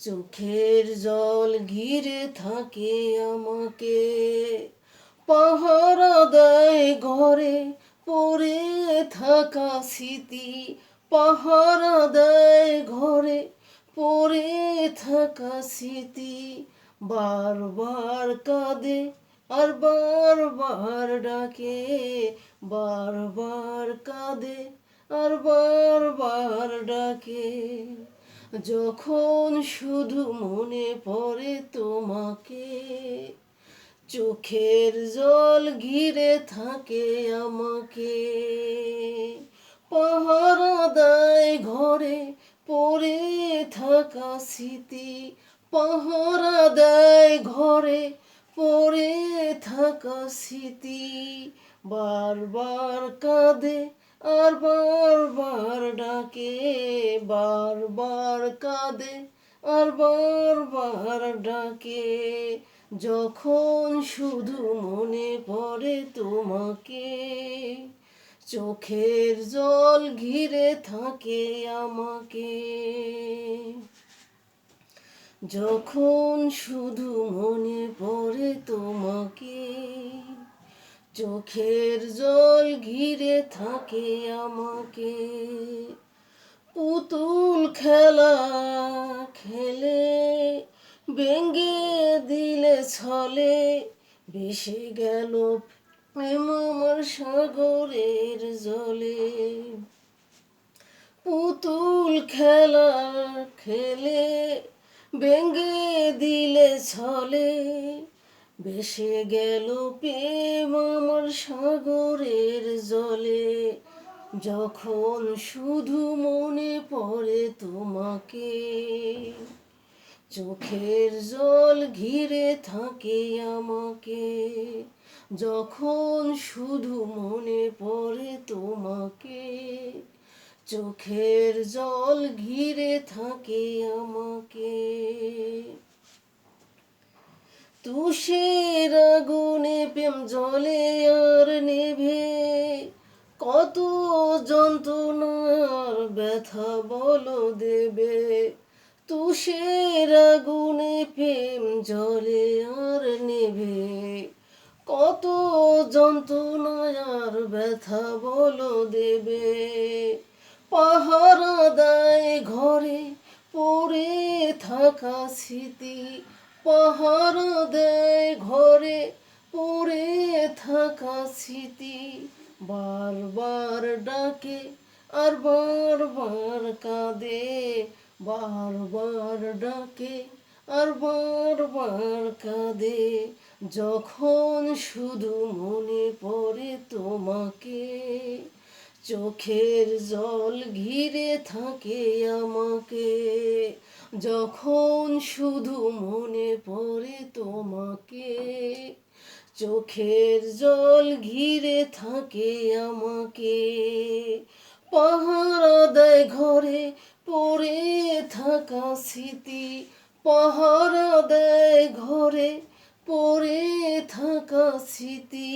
চোখের জল ঘিরে থাকে আমাকে। পাহারা দেয় ঘরে পড়ে থাকা স্মৃতি। পাহারা দেয় ঘরে পড়ে থাকা স্মৃতি। বারবার কাঁদে আর বারবার ডাকে। বারবার কাঁদে আর বারবার ডাকে। যখন শুধু মনে পড়ে তোমাকে, চোখের জল ঘিরে থাকে আমাকে। পাহারা দেয় ঘরে পড়ে থাকা স্মৃতি পাহারা দেয় ঘরে পড়ে থাকা স্মৃতি, বারবার কাঁদে আর বারবার ডাকে, বারবার কাঁদে, আর বারবার ডাকে, যখন শুধু মনে পড়ে তোমাকে, চোখের জল ঘিরে থাকে আমাকে। যখন শুধু মনে চোখের জল ঘিরে থাকে আমাকে। পুতুল খেলা খেলে বেঙ্গে দিলে ছলে বেশি গেল প্রেম আমার সাগরের জলে। পুতুল খেলা খেলে বেঙ্গে দিলে ছলে ভেসে গেল প্রেম আমার সাগরের জলে। যখন শুধু মনে পড়ে তোমাকে, চোখের জল ঘিরে থাকে আমাকে। যখন শুধু মনে পড়ে তোমাকে, চোখের জল ঘিরে থাকে আমাকে। তুষের আগুনে প্রেম জলে আর নেভে। কত যন্ত্রণার ব্যথা বলো দেবে। তুষের আগুনে প্রেম জলে আর নেভে। কত যন্ত্রণার ব্যথা বলো দেবে। পাহারা দেয় ঘরে পড়ে থাকা স্মৃতি পাহারা দেয় ঘরে পড়ে থাকা স্মৃতি, বারবার ডাকে আর বারবার কাঁদে, বারবার ডাকে আর বারবার কাঁদে। যখন শুধু মনে পড়ে তোমাকে, চোখের জল ঘিরে থাকে আমাকে। যখন শুধু মনে পড়ে তোমাকে, চোখের জল ঘিরে থাকে আমাকে। পাহারা দেয় ঘরে পড়ে থাকা স্মৃতি পাহারা দেয় ঘরে পড়ে থাকা স্মৃতি।